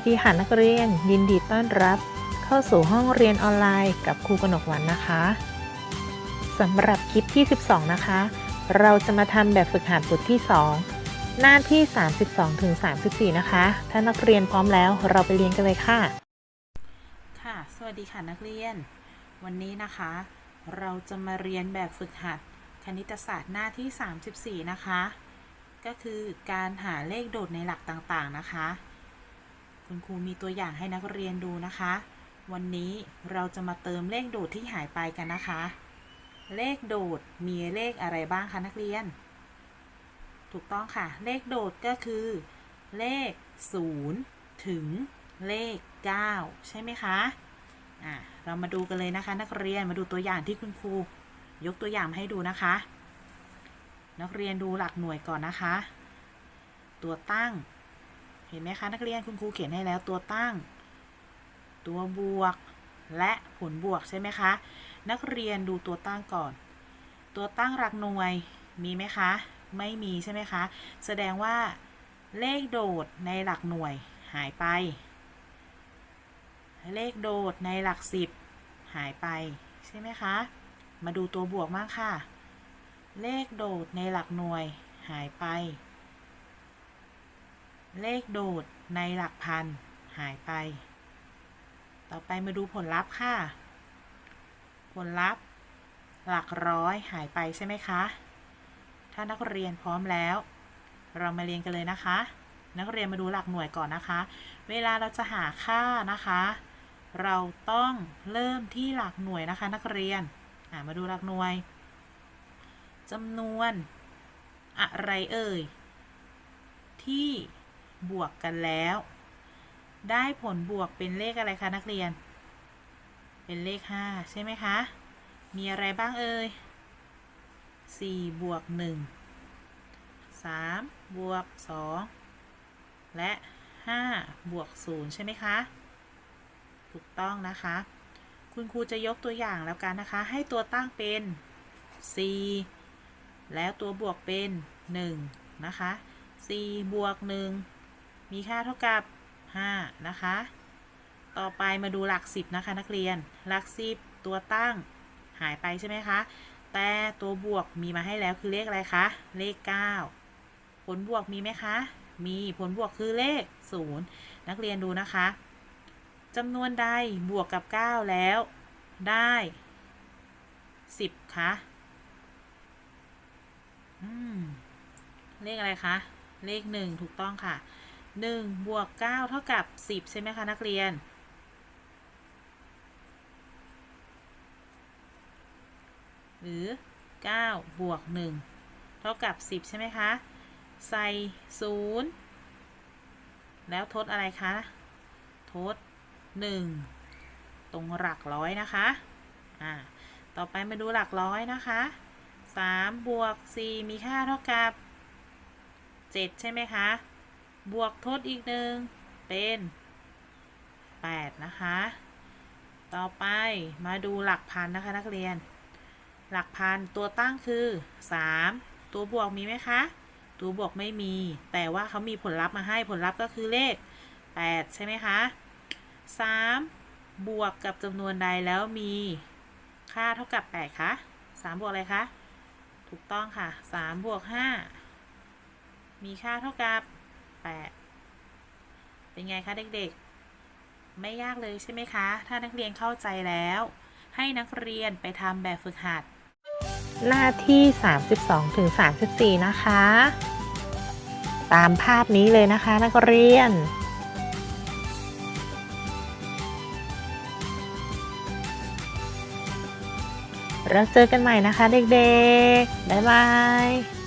วัสดีค่ะนักเรียน ยินดีต้อนรับ เข้าสู่ห้องเรียนออนไลน์กับครูกนกวันนะคะสำหรับคลิปที่ 12 นะคะ เราจะมาทำแบบฝึกหัดบทที่ 2 หน้าที่ 32ถึง34 นะคะ ถ้านักเรียนพร้อมแล้วเราไปเรียนกันเลยค่ะ ค่ะ สวัสดีค่ะนักเรียน วันนี้นะคะ เราจะมาเรียนแบบฝึกหัด คณิตศาสตร์หน้าที่ 34 นะคะ ก็คือการหาเลขโดดในหลักต่างๆนะคะ คุณครูมีตัวอย่างให้นักเรียนดูนะคะ วันนี้เราจะมาเติมเลขโดดที่หายไปกันนะคะ เลขโดดมีเลขอะไรบ้างคะนักเรียน ถูกต้องค่ะ เลขโดดก็คือ เลข 0 ถึงเลข 9 ใช่ไหมคะอะเรามาดูกันเลยนะคะ นักเรียนมาดูตัวอย่างที่คุณครูยกตัวอย่างมาให้ดูนะคะ นักเรียนดูหลักหน่วยก่อนนะคะ ตัวตั้ง เห็นไหมคะ นักเรียนคุณครูเขียนให้แล้วตัวตั้ง ตัวบวก และผลบวกใช่ไหมคะ นักเรียนดูตัวตั้งก่อน ตัวตั้งหลักหน่วยมีไหมคะ ไม่มีใช่ไหมคะ แสดงว่าเลขโดดในหลักหน่วยหายไป เลขโดดในหลักสิบหายไปใช่ไหมคะ มาดูตัวบวกมากค่ะ เลขโดดในหลักหน่วยหายไป เลขโดดในหลักพันหายไป ต่อไปมาดูผลลัพธ์ค่ะ ผลลัพธ์ หลักร้อยหายไปใช่ไหมคะ ถ้านักเรียนพร้อมแล้ว เรามาเรียนกันเลยนะคะ นักเรียนมาดูหลักหน่วยก่อนนะคะ เวลาเราจะหาค่านะคะ เราต้องเริ่มที่หลักหน่วยนะคะ นักเรียนามาดูหลักหน่วยจำนวนอะไรเอ่ยที่ บวกกันแล้ว ได้ผลบวกเป็นเลขอะไรคะนักเรียน เป็นเลข 5 ใช่ไหมคะ มีอะไรบ้างเอ่ย4บวก1 3บวก2และ 5 บวก 0 ใช่ไหมคะ ถูกต้องนะคะ คุณครูจะยกตัวอย่างแล้วกันนะคะ ให้ตัวตั้งเป็น 4 แล้วตัวบวกเป็น 1 นะคะ4บวก1 มีค่าเท่ากับ 5 นะคะ ต่อไปมาดูหลัก 10 นะคะ นักเรียน หลัก 10 ตัวตั้งหายไปใช่ไหมคะ แต่ตัวบวกมีมาให้แล้วคือเลขอะไรคะ เลข 9 ผลบวกมีไหมคะ มีผลบวกคือเลข 0 นักเรียนดูนะคะจำนวนใดบวกกับ 9 แล้ว ได้ 10 คะอืมเลขอะไรคะ เลข 1 ถูกต้องค่ะ 1บวก9เท่ากับ 10 ใช่ไหมคะ นักเรียน หรือ9บวก1เท่ากับ 10 ใช่ไหมคะ ใส่ 0 แล้วทดอะไรคะ ทด 1 ตรงหลักร้อยนะคะ อ่า ต่อไปมาดูหลักร้อยนะคะ3บวก4มีค่าเท่ากับ 7 ใช่ไหมคะ บวกทดอีกหนึ่งเป็น8นะคะ ต่อไปมาดูหลักพันนะคะนักเรียน หลักพันตัวตั้งคือ 3 ตัวบวกมีไหมคะ ตัวบวกไม่มี แต่ว่าเขามีผลลัพธ์มาให้ผลลัพธ์ก็คือเลข 8 ใช่ไหมคะ 3 บวกกับจำนวนใดแล้วมีค่าเท่ากับ 8 คะ 3 บวกอะไรคะ ถูกต้องค่ะ 3 บวก 5 มีค่าเท่ากับ 8 เป็นไงคะเด็กๆ ไม่ยากเลยใช่ไหมคะ ถ้านักเรียนเข้าใจแล้ว ให้นักเรียนไปทำแบบฝึกหัด หน้าที่ 32ถึง34 นะคะ ตามภาพนี้เลยนะคะนักเรียนแล้วเจอกันใหม่นะคะเด็กๆ บ๊ายบาย